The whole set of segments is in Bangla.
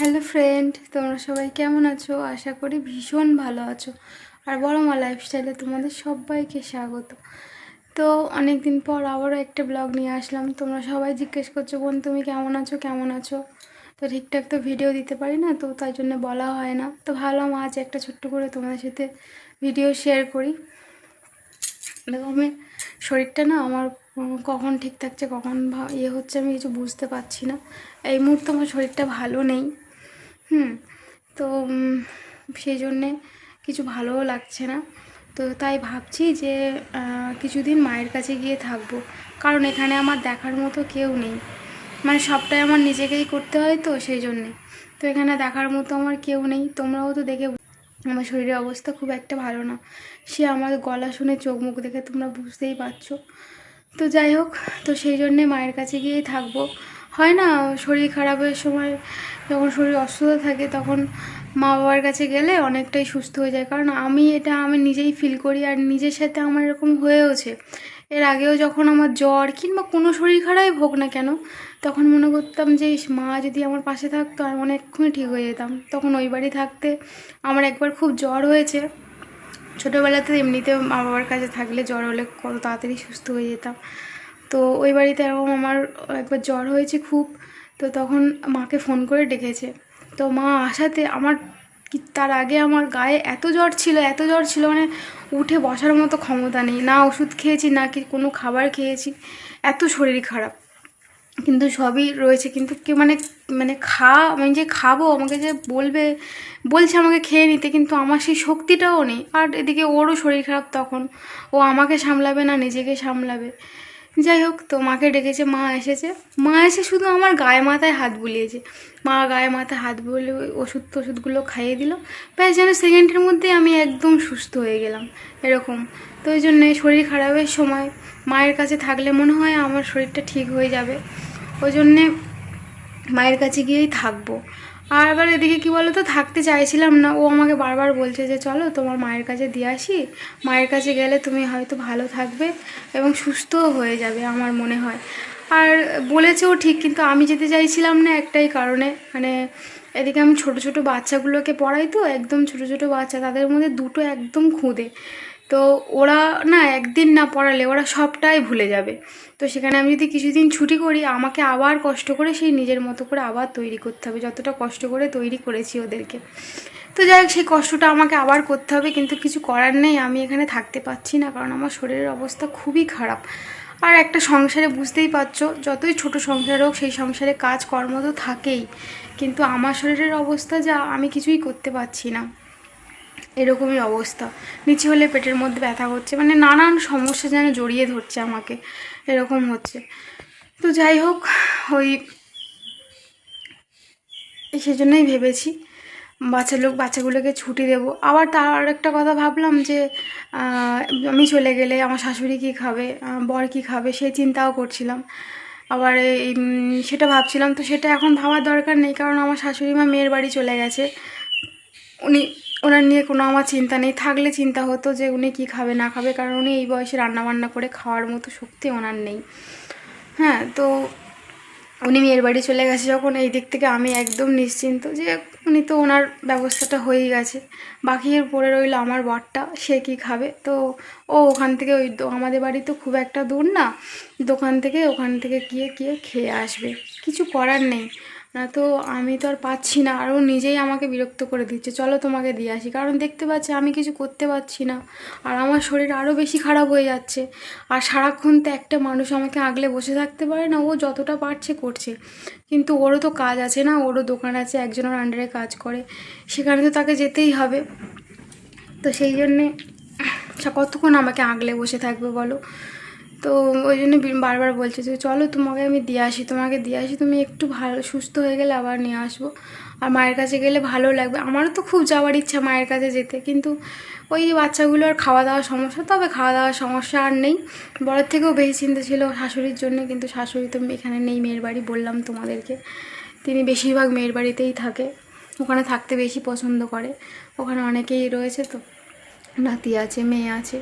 হ্যালো ফ্রেন্ড তোমরা সবাই কেমন আছো? আশা করি ভীষণ ভালো আছো। আর বড় মা লাইফস্টাইলে তোমাদের সবাইকে স্বাগত। তো অনেক দিন পর আবারও একটা ব্লগ নিয়ে আসলাম। তোমরা সবাই জিজ্ঞেস করছ, বোন, তুমি কেমন আছো? কেমন আছো? তো ঠিকঠাক তো ভিডিও দিতে পারি না, তো তাই জন্য বলা হয় না। তো ভাবলাম, আজ একটা ছোট্ট করে তোমাদের সাথে ভিডিও শেয়ার করি। আমি শরীরটা না আমার কখন ঠিক থাকছে, কখন ইয়ে হচ্ছে আমি কিছু বুঝতে পারছি না। এই মুহূর্তে আমার শরীরটা ভালো নেই। হুম, তো সেই জন্যে কিছু ভালোও লাগছে না। তো তাই ভাবছি যে কিছুদিন মায়ের কাছে গিয়ে থাকব। কারণ এখানে আমার দেখার মতো কেউ নেই। মানে সবটাই আমার নিজেকেই করতে হয় তো সেই জন্যে। তো এখানে দেখার মতো আমার কেউ নেই। তোমরাও তো দেখে আমার শরীরের অবস্থা খুব একটা ভালো না। সে আমার গলা শুনে চোখ মুখ দেখে তোমরা বুঝতেই পারছ। তো যাই হোক, তো সেই জন্যে মায়ের কাছে গিয়েই থাকব। হয় না, শরীর খারাপের সময় যখন শরীর অসুস্থ থাকে তখন মা বাবার কাছে গেলে অনেকটাই সুস্থ হয়ে যায়। কারণ আমি এটা আমি নিজেই ফিল করি আর নিজের সাথে আমার এরকম হয়েওছে এর আগেও যখন আমার জ্বর কিংবা কোনো শরীর খারাপই হোক না কেন, তখন মনে করতাম যে মা যদি আমার পাশে থাকতো, আমি অনেকক্ষণই ঠিক হয়ে যেতাম। তখন ওই বাড়ি থাকতে আমার একবার খুব জ্বর হয়েছে। ছোটোবেলাতে এমনিতে মা বাবার কাছে থাকলে জ্বর হলে কত তাড়াতাড়ি সুস্থ হয়ে যেতাম। তো ওই বাড়িতে এরকম আমার একবার জ্বর হয়েছে খুব, তো তখন মাকে ফোন করে ডেকেছে। তো মা আসাতে আমার কি তার আগে আমার গায়ে এত জ্বর ছিল, এত জ্বর ছিল মানে উঠে বসার মতো ক্ষমতা নেই। না ওষুধ খেয়েছি, না কি কোনো খাবার খেয়েছি, এত শরীর খারাপ। কিন্তু সবই রয়েছে, কিন্তু কেউ মানে মানে খা, আমি যে খাব, আমাকে যে বলবে, বলছে আমাকে খেয়ে নিতে, কিন্তু আমার সেই শক্তিটাও নেই। আর এদিকে ওরও শরীর খারাপ তখন। ও আমাকে সামলাবে না, নিজেকে সামলাবে। যাই হোক তো মাকে ডেকেছে, মা এসেছে। মা এসে শুধু আমার গায়ে মাথায় হাত বুলিয়েছে। মা গায়ে মাথায় হাত বুলিয়ে ওষুধ টষুধগুলো খাইয়ে দিল। প্রায় যেন সেকেন্ডের মধ্যে আমি একদম সুস্থ হয়ে গেলাম। এরকম। তো ওই জন্যে শরীর খারাপের সময় মায়ের কাছে থাকলে মনে হয় আমার শরীরটা ঠিক হয়ে যাবে। ওই জন্যে মায়ের কাছে গিয়েই থাকব। আর এবার এদিকে কী বলো তো থাকতে চাইছিলাম না। ও আমাকে বারবার বলছে যে, চলো তোমার মায়ের কাছে দিয়ে আসি। মায়ের কাছে গেলে তুমি হয়তো ভালো থাকবে এবং সুস্থও হয়ে যাবে আমার মনে হয়। আর বলেছেও ঠিক, কিন্তু আমি যেতে চাইছিলাম না একটাই কারণে। মানে এদিকে আমি ছোট ছোট বাচ্চাগুলোকে পড়াই তো, একদম ছোট ছোট বাচ্চা, তাদের মধ্যে দুটো একদম খুদে। তো ওরা না একদিন না পড়ালে ওরা সবটাই ভুলে যাবে। তো সেখানে আমি যদি কিছুদিন ছুটি করি, আমাকে আবার কষ্ট করে সেই নিজের মতো করে আবার তৈরি করতে হবে, যতটা কষ্ট করে তৈরি করেছি ওদেরকে। তো যাই হোক, সেই কষ্টটা আমাকে আবার করতে হবে, কিন্তু কিছু করার নেই, আমি এখানে থাকতে পারছি না, কারণ আমার শরীরের অবস্থা খুবই খারাপ। আর একটা সংসারে বুঝতেই পারছ, যতই ছোট সংসার হোক, সেই সংসারে কাজ কর্ম তো থাকেই, কিন্তু আমার শরীরের অবস্থা যা, আমি কিছুই করতে পারছি না। এরকমই অবস্থা। নিচে হলে পেটের মধ্যে ব্যথা করছে। মানে নানান সমস্যা যেন জড়িয়ে ধরছে আমাকে। এরকম হচ্ছে। তো যাই হোক, ওই সেজন্যই ভেবেছি বাচ্চা লোক, বাচ্চাগুলোকে ছুটি দেব। আবার তার আর একটা কথা ভাবলাম যে আমি চলে গেলে আমার শাশুড়ি কী খাবে বর কী খাবে, সেই চিন্তাও করছিলাম। আবার এই সেটা ভাবছিলাম। তো সেটা এখন ভাবার দরকার নেই। কারণ আমার শাশুড়ি মা মেয়ের বাড়ি চলে গেছে। উনি ওনার নিয়ে কোনো আমার চিন্তা নেই। থাকলে চিন্তা হতো যে উনি কী খাবে, না খাবে, কারণ উনি এই বয়সে রান্না বান্না করে খাওয়ার মতো শক্তি ওনার নেই। হ্যাঁ তো উনি মেয়ের বাড়ি চলে গেছে যখন, এই দিক থেকে আমি একদম নিশ্চিন্ত যে উনি তো ওনার ব্যবস্থাটা হয়েই গেছে। বাকি পরে রইল আমার বরটা, সে কি খাবে? তো ও ওখান থেকে ওই আমাদের বাড়ি তো খুব একটা দূর না। দোকান থেকে ওখান থেকে গিয়ে গিয়ে খেয়ে আসবে। কিছু করার নেই। তো আমি তো আর পাচ্ছি না, আর ও নিজেই আমাকে বিরক্ত করে দিচ্ছে। চলো তোমাকে দিয়ে আসি, কারণ দেখতে পাচ্ছি আমি কিছু করতে পারছি না, আর আমার শরীর আরও বেশি খারাপ হয়ে যাচ্ছে। আর সারাক্ষণ তো একটা মানুষ আমাকে আগলে বসে থাকতে পারে না, ও যতটা পারছে করছে। কিন্তু ওরও তো কাজ আছে না, ওরও দোকান আছে, একজনের আন্ডারে কাজ করে, সেখানে তো তাকে যেতেই হবে। তো সেই জন্যে কতক্ষণ আমাকে আগলে বসে থাকবে বলো? তো ওই জন্য বারবার বলছে যে, চলো তোমাকে আমি দিয়ে আসি, তোমাকে দিয়ে আসি, তুমি একটু ভালো, সুস্থ হয়ে গেলে আবার নিয়ে আসব। আর মায়ের কাছে গেলে ভালো লাগবে। আমারও তো খুব যাওয়ার ইচ্ছা মায়ের কাছে যেতে, কিন্তু ওই বাচ্চাগুলো আর খাওয়া দাওয়ার সমস্যা, তবে খাওয়া দাওয়ার সমস্যা আর নেই। বড়ের থেকেও বেশি চিন্তা ছিল শাশুড়ির জন্য, কিন্তু শাশুড়ি তো এখানে নেই মেয়ের বাড়ি, বললাম তোমাদেরকে। তিনি বেশিরভাগ মেয়ের বাড়িতেই থাকে, ওখানে থাকতে বেশি পছন্দ করে। ওখানে অনেকেই রয়েছে তো, নাতি আছে, মেয়ে আছে।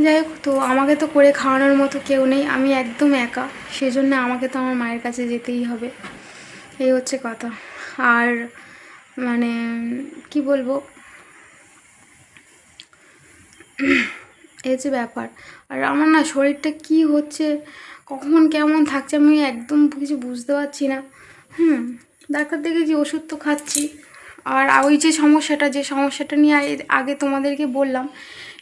যাই হোক তো আমাকে তো করে খাওয়ানোর মতো কেউ নেই, আমি একদম একা। সেজন্য আমাকে তো আমার মায়ের কাছে যেতেই হবে। এই হচ্ছে কথা। আর মানে কি বলব? এই যে ব্যাপার। আর আমার না শরীরটা কি হচ্ছে, কখন কেমন থাকছে, আমি একদম কিছু বুঝতে পারছি না। হুম, ডাক্তার দেখেছি ওষুধ তো খাচ্ছি। আর ওই যে সমস্যাটা যে সমস্যাটা নিয়ে আগে- তোমাদেরকে বললাম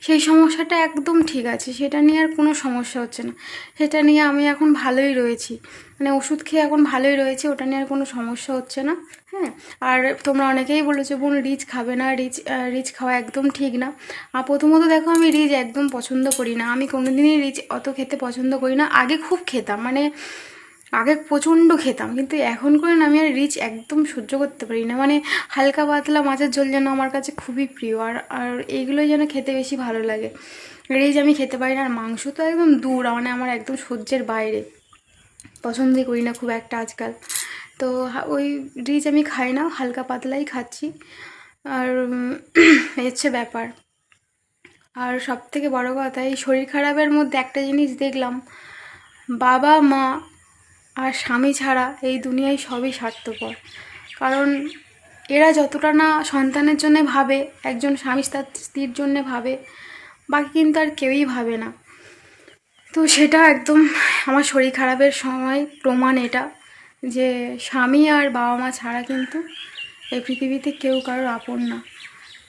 সেই সমস্যাটা একদম ঠিক আছে। সেটা নিয়ে আর কোনো সমস্যা হচ্ছে না। সেটা নিয়ে আমি এখন ভালোই রয়েছি। মানে ওষুধ খেয়ে এখন ভালোই রয়েছে, ওটা নিয়ে আর কোনো সমস্যা হচ্ছে না হ্যাঁ। আর তোমরা অনেকেই বলেছ, বোন, রিচ খাবে না, রিচ রিচ খাওয়া একদম ঠিক না। আর প্রথমত দেখো, আমি রিচ একদম পছন্দ করি না। আমি কোনোদিনই রিচ অত খেতে পছন্দ করি না। আগে খুব খেতাম। মানে আগে প্রচণ্ড খেতাম, কিন্তু এখন করে না, আমি আর রিচ একদম সহ্য করতে পারি না। মানে হালকা পাতলা মাছের ঝোল যেন আমার কাছে খুবই প্রিয়, আর আর এইগুলোই যেন খেতে বেশি ভালো লাগে। রিচ আমি খেতে পারি না, আর মাংস তো একদম দূর মানে আমার একদম সহ্যের বাইরে। পছন্দই করি না খুব একটা আজকাল। তো ওই রিচ আমি খাই না, হালকা পাতলাই খাচ্ছি। আর হচ্ছে ব্যাপার। আর সব থেকে বড় কথা, এই শরীর খারাপের মধ্যে একটা জিনিস দেখলাম। বাবা মা আর স্বামী ছাড়া এই দুনিয়ায় সবই স্বার্থপর। কারণ এরা যতটা না সন্তানের জন্য ভাবে, একজন স্বামী তার স্ত্রীর জন্য ভাবে, বাকি কিন্তু আর কেউই ভাবে না। তো সেটা একদম আমার শরীর খারাপের সময় প্রমাণ এটা যে স্বামী আর বাবা মা ছাড়া কিন্তু এই পৃথিবীতে কেউ কারোর আপন না।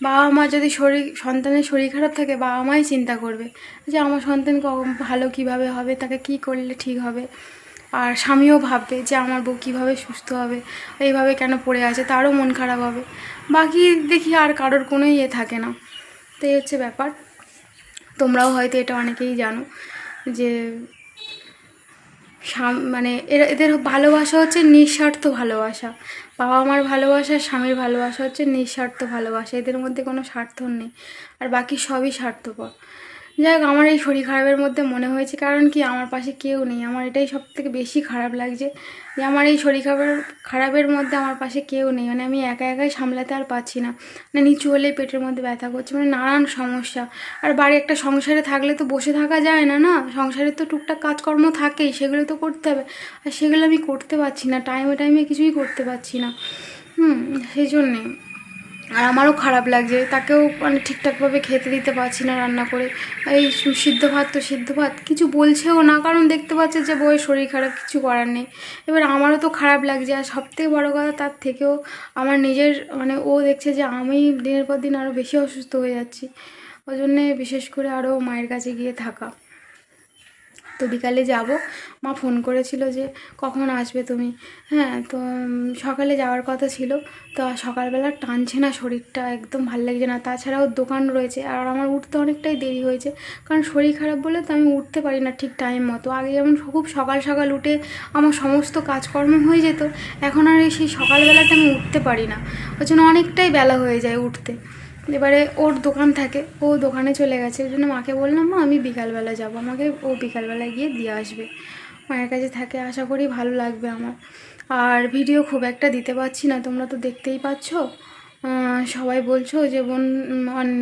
বাবা মা যদি শরীর, সন্তানের শরীর খারাপ থাকে, বাবা মাই চিন্তা করবে যে আমার সন্তান ভালো কীভাবে হবে, তাকে কি করলে ঠিক হবে। আর স্বামীও ভাববে যে আমার বউ কীভাবে সুস্থ হবে, এইভাবে কেন পড়ে আছে, তারও মন খারাপ হবে। বাকি দেখি আর কারোর কোনো ইয়ে থাকে না। তো এই হচ্ছে ব্যাপার। তোমরাও হয়তো এটা অনেকেই জানো যে মানে এরা, এদের ভালোবাসা হচ্ছে নিঃস্বার্থ ভালোবাসা। বাবা মার ভালোবাসা, স্বামীর ভালোবাসা হচ্ছে নিঃস্বার্থ ভালোবাসা। এদের মধ্যে কোনো স্বার্থ নেই। আর বাকি সবই স্বার্থপর। যাই হোক, আমার এই শরীর খারাপের মধ্যে মনে হয়েছে, কারণ কি আমার পাশে কেউ নেই। আমার এটাই সব থেকে বেশি খারাপ লাগছে যে আমার এই শরীর খারাপের খারাপের মধ্যে আমার পাশে কেউ নেই। মানে আমি একা একাই সামলাতে আর পারছি না। মানে নিচু হলেই পেটের মধ্যে ব্যথা করছে মানে নানান সমস্যা। আর বাড়ি একটা সংসারে থাকলে তো বসে থাকা যায় না না? সংসারে তো টুকটাক কাজকর্ম থাকেই সেগুলো তো করতে হবে। আর সেগুলো আমি করতে পারছি না, টাইমে টাইমে কিছুই করতে পারছি না। হুম, সেই জন্যে। আর আমারও খারাপ লাগছে। তাকেও মানে ঠিকঠাকভাবে খেতে দিতে পারছি না রান্না করে। এই সিদ্ধ ভাত তো সিদ্ধ ভাত, কিছু বলছেও না, কারণ দেখতে পাচ্ছে যে বউয়ের শরীর খারাপ, কিছু করার নেই। এবার আমারও তো খারাপ লাগছে, আর সব থেকে বড়ো কথা তার থেকেও আমার নিজের মানে ও দেখছে যে আমি দিনের পর দিন আরও বেশি অসুস্থ হয়ে যাচ্ছি। ওই জন্যে বিশেষ করে আরও মায়ের কাছে গিয়ে থাকা। তো বিকালে যাব। মা ফোন করেছিল যে, কখন আসবে তুমি? হ্যাঁ তো সকালে যাওয়ার কথা ছিল। তো সকালবেলা টানছে না শরীরটা, একদম ভালো লাগছে না। তাছাড়াও দোকান রয়েছে, আর আমার উঠতে অনেকটাই দেরি হয়েছে। কারণ শরীর খারাপ বলে তো আমি উঠতে পারি না ঠিক টাইম মতো। আগে যেমন খুব সকাল সকাল উঠে আমার সমস্ত কাজকর্ম হয়ে যেত, এখন আর সেই সকালবেলাটা আমি উঠতে পারি না। ওই জন্য অনেকটাই বেলা হয়ে যায় উঠতে। এবারে ওর দোকান থাকে, ও দোকানে চলে গেছে ওই জন্য মাকে বললাম, মা, আমি বিকালবেলা যাব। আমাকে ও বিকালবেলায় গিয়ে দিয়ে আসবে। মায়ের কাছে থাকে, আশা করি ভালো লাগবে আমার। আর ভিডিও খুব একটা দিতে পারছি না, তোমরা তো দেখতেই পাচ্ছ। সবাই বলছো যে, বোন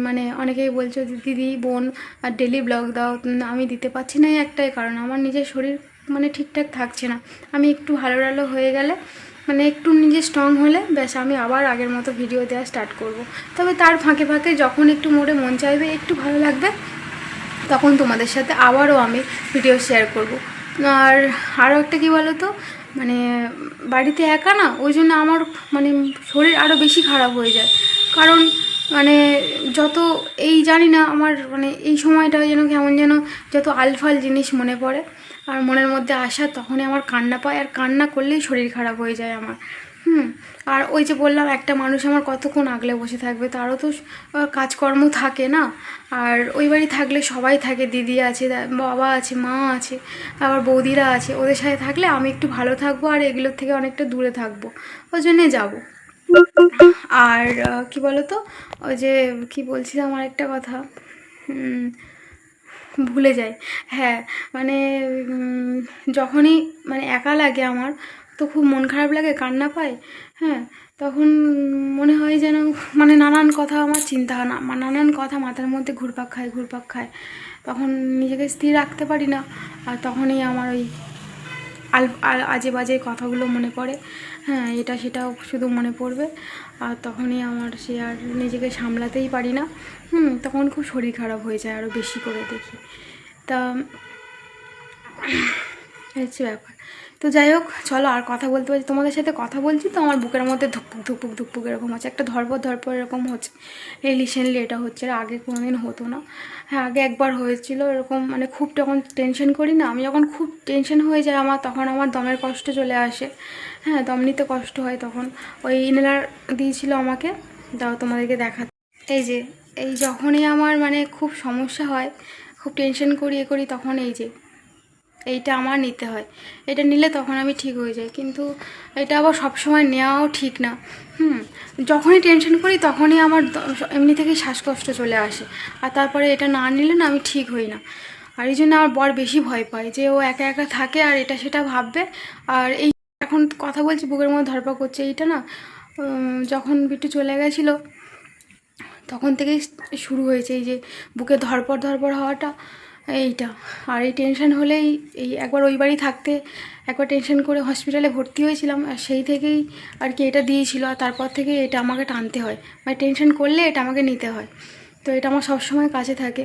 মানে অনেকেই বলছো দিদি, বোন, আর ডেলি ব্লগ দাও। আমি দিতে পারছি না একটাই কারণ, আমার নিজের শরীর মানে ঠিকঠাক থাকছে না। আমি একটু ভালো ভালো হয়ে গেলে মানে একটু নিজে স্ট্রং হলে, ব্যাস আমি আবার আগের মতো ভিডিও দেওয়া স্টার্ট করব। তবে তার ফাঁকে ফাঁকে যখন একটু মোড়ে মন চাইবে, একটু ভালো লাগবে, তখন তোমাদের সাথে আবারও আমি ভিডিও শেয়ার করব আর আরও একটা কী বলো তো মানে বাড়িতে একা না, ওই জন্য আমার মানে শরীর আরও বেশি খারাপ হয়ে যায় কারণ মানে যত এই জানি না আমার মানে এই সময়টা যেন কেমন যেন যত আলফাল জিনিস মনে পড়ে আর মনের মধ্যে আসা, তখনই আমার কান্না পায়। আর কান্না করলেই শরীর খারাপ হয়ে যায় আমার। হুম? আর ওই যে বললাম, একটা মানুষ আমার কতক্ষণ আগলে বসে থাকবে? তারও তো কাজকর্ম থাকে না। আর ওই বাড়ি থাকলে সবাই থাকে, দিদি আছে বাবা আছে, মা আছে, আবার বৌদিরা আছে। ওদের সাথে থাকলে আমি একটু ভালো থাকব আর এগুলোর থেকে অনেকটা দূরে থাকব। ওই জন্যে যাব। আর কি বলতো? ওই যে, কি বলছিলাম আমার একটা কথা ভুলে যাই। হ্যাঁ মানে যখনই মানে একা লাগে আমার, তো খুব মন খারাপ লাগে, কান্না পায় হ্যাঁ? তখন মনে হয় যেন মানে নানান কথা আমার চিন্তা নানান কথা মাথার মধ্যে ঘুরপাক খায় ঘুরপাক খায়। তখন নিজেকে স্থির রাখতে পারি না, আর তখনই আমার ওই আল আজে বাজে কথাগুলো মনে পড়ে। হ্যাঁ এটা সেটাও শুধু মনে পড়বে। আর তখনই আমার সে আর নিজেকে সামলাতেই পারি না। হুম, তখন খুব শরীর খারাপ হয়ে যায় আরও বেশি করে দেখি। তা হচ্ছে ব্যাপার। তো যাই হোক, চলো আর কথা বলতে পারছি তোমাদের সাথে কথা বলছি তো আমার বুকের মধ্যে ধুকপুক ধুকপুক ধুকপুক এরকম হচ্ছে। একটা ধরপর ধরপর এরকম হচ্ছে। এই রিসেন্টলি এটা হচ্ছে আগে কোনো দিন হতো না। হ্যাঁ আগে একবার হয়েছিল এরকম মানে খুব যখন টেনশন করি না, আমি যখন খুব টেনশন হয়ে যায় আমার, তখন আমার দমের কষ্ট চলে আসে। হ্যাঁ দম নিতে কষ্ট হয় তখন। ওই ইনহেলার দিয়েছিল আমাকে, দাও তোমাদেরকে দেখা। এই যে, এই যখনই আমার মানে খুব সমস্যা হয়, খুব টেনশন করি, এ করি, তখন এই যে এইটা আমার নিতে হয়। এটা নিলে তখন আমি ঠিক হয়ে যাই। কিন্তু এটা আবার সবসময় নেওয়াও ঠিক না। হুম, যখনই টেনশন করি তখনই আমার এমনি থেকেই শ্বাসকষ্ট চলে আসে। আর তারপরে এটা না নিলে না আমি ঠিক হই না। আর এই জন্য আমার বর বেশি ভয় পায় যে ও একা একা থাকে আর এটা সেটা ভাববে। আর এই এখন কথা বলছি, বুকের মধ্যে ধরপা করছে এইটা না যখন বিট্টু চলে গেছিল, তখন থেকেই শুরু হয়েছে এই যে বুকে ধরপড় ধরপড় হওয়াটা। এইটা। আর এই টেনশন হলেই এই একবার ওই বাড়ি থাকতে একবার টেনশন করে হসপিটালে ভর্তি হয়েছিলাম, আর সেই থেকেই আর কি এটা দিয়েছিল, আর তারপর থেকে এটা আমাকে টানতে হয়। মানে টেনশন করলে এটা আমাকে নিতে হয়। তো এটা আমার সবসময় কাছে থাকে।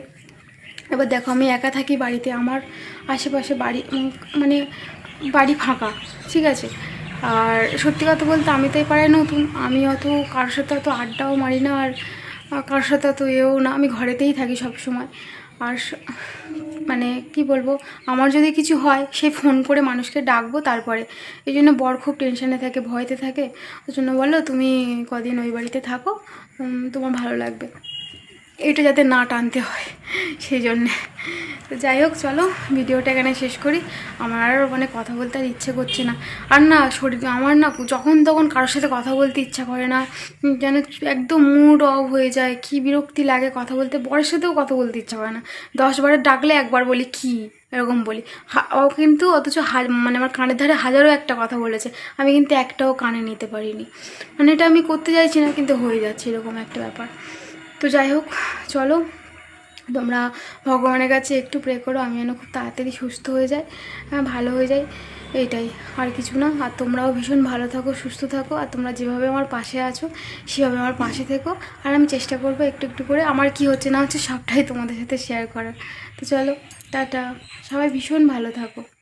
এবার দেখো, আমি একা থাকি বাড়িতে, আমার আশেপাশে বাড়ি মানে বাড়ি ফাঁকা, ঠিক আছে? আর সত্যি কথা বলতে আমি তো এই নতুন, আমি অত কারোর সাথে অত আড্ডাও মারি না, আর কারোর সাথে অত এও না, আমি ঘরেতেই থাকি সব সময় আর মানে কি বলব, আমার যদি কিছু হয়, সে ফোন করে মানুষকে ডাকবো তারপরে। এই জন্য বর খুব টেনশানে থাকে, ভয়তে থাকে। ওই জন্য বলো তুমি কদিন ওই বাড়িতে থাকো তোমার ভালো লাগবে। এটা যাতে না টানতে হয়, সেই জন্যে। তো যাই হোক, চলো, ভিডিওটা এখানে শেষ করি। আমার আর মানে কথা বলতে আর ইচ্ছে করছে না। আর না, শরীর, আমার না যখন তখন কারোর সাথে কথা বলতে ইচ্ছা করে না। যেন একদম মুড অফ হয়ে যায়, কি বিরক্তি লাগে কথা বলতে। বরের সাথেও কথা বলতে ইচ্ছা করে না। দশ বারে ডাকলে একবার বলি, কি? এরকম বলি। ও কিন্তু অথচ মানে আমার কানের ধারে হাজারও একটা কথা বলেছে। আমি কিন্তু একটাও কানে নিতে পারিনি। মানে এটা আমি করতে চাইছি না, কিন্তু হয়ে যাচ্ছে এরকম একটা ব্যাপার। তো যাই হোক চলো। তোমরা ভগবানের কাছে একটু প্রে করো আমি যেন খুব তাড়াতাড়ি সুস্থ হয়ে যাই হ্যাঁ, ভালো হয়ে যাই এইটাই। আর কিছু না আর তোমরাও ভীষণ ভালো থাকো সুস্থ থাকো আর তোমরা যেভাবে আমার পাশে আছো সেভাবে আমার পাশে থেকো। আর আমি চেষ্টা করব একটু একটু করে আমার কি হচ্ছে না হচ্ছে সবটাই তোমাদের সাথে শেয়ার করার। তো চলো টাটা। সবাই ভীষণ ভালো থাকো।